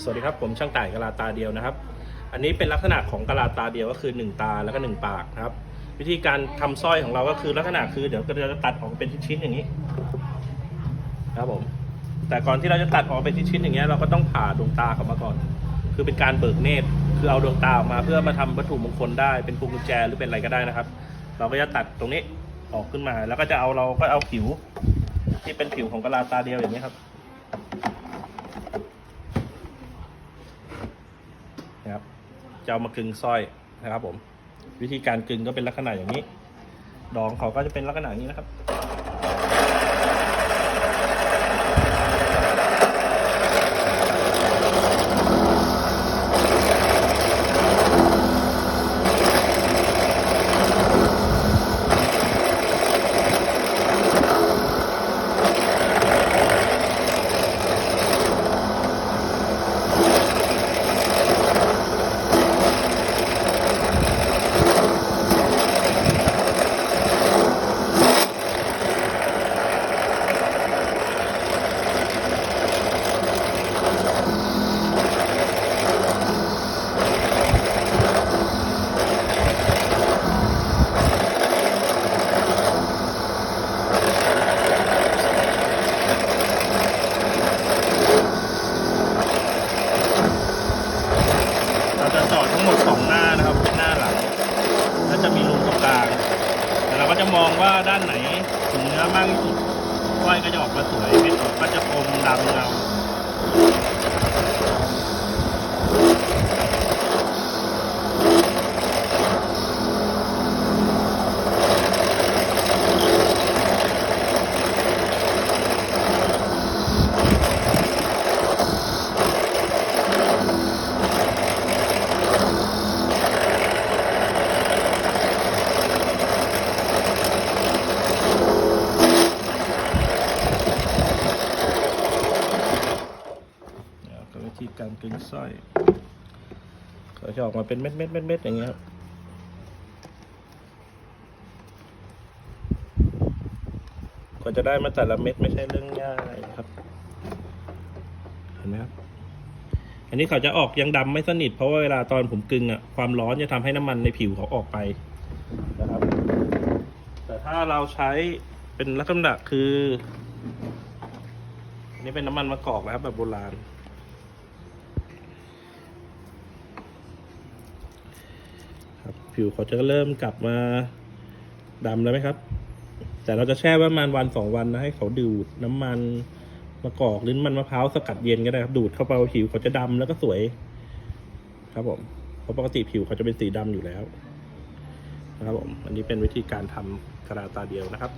สวัสดีครับผมช่างต่ายกะลาตาเดียวนะครับ อันนี้เป็นลักษณะของกะลาตาเดียวก็คือ 1 ตาแล้วก็ 1 ปากนะครับ วิธีการทำสร้อยของเราก็คือลักษณะคือเดี๋ยวเราจะตัดออกเป็นชิ้นๆอย่างนี้ครับผมแต่ก่อนที่เราจะตัดออกเป็นชิ้นๆอย่างเงี้ยเราก็ต้องผ่าดวงตาเขามาก่อน คือเป็นการเบิกเนตรคือเอาดวงตาออกมาเพื่อมาทำวัตถุมงคลได้เป็นพวงกุญแจหรือเป็นอะไรก็ได้นะครับ เราก็จะตัดตรงนี้ออกขึ้นมา แล้วก็จะเอาเราก็เอาผิว ที่เป็นผิวของกะลาตาเดียวอย่างนี้ครับ จะเอามากึงสร้อยนะครับผม วิธีการกึงก็เป็นลักษณะอย่างนี้ ดองเขาก็จะเป็นลักษณะนี้นะครับ เราจะเจาะทั้งหมดสองหน้านะครับ หน้าหลังแล้วจะมีรูตรงกลางแต่เราก็จะมอง ว่าด้านไหนถึงเนื้อมากที่สุดสร้อยก็จะออกมาสวยเม็ดออกก็จะอมดำเงา เนี่ย ก็วิธีการกึงสร้อยก็จะออกมาเป็นเม็ดเม็ดเม็ดเม็ดอย่างเงี้ยครับกว่าจะได้มาแต่ละเม็ดไม่ใช่เรื่องง่ายนะครับ เห็นไหมครับ อันนี้เขาจะออกยังดำไม่สนิท เพราะว่าเวลาตอนผมกึงอะความร้อนจะทำให้น้ำมันในผิวเขาออกไปนะครับ แต่ถ้าเราใช้เป็นลักษณะคือ อันนี้เป็นน้ำมันมะกอกนะครับแบบโบราณ ครับ ผิวเขาจะเริ่มกลับมาดำแล้วไหมครับ แต่เราจะแช่ไว้ประมาณวันสองวันนะให้เขาดูดน้ำมันมะกอกหรือมันมะพร้าวสกัดเย็นก็ได้ครับดูดเข้าไปผิวเขาจะดำแล้วก็สวย ครับผมเพราะปกติผิวเขาจะเป็นสีดำอยู่แล้วนะครับผม อันนี้เป็นวิธีการทำกระดาษตาเดียวนะครับ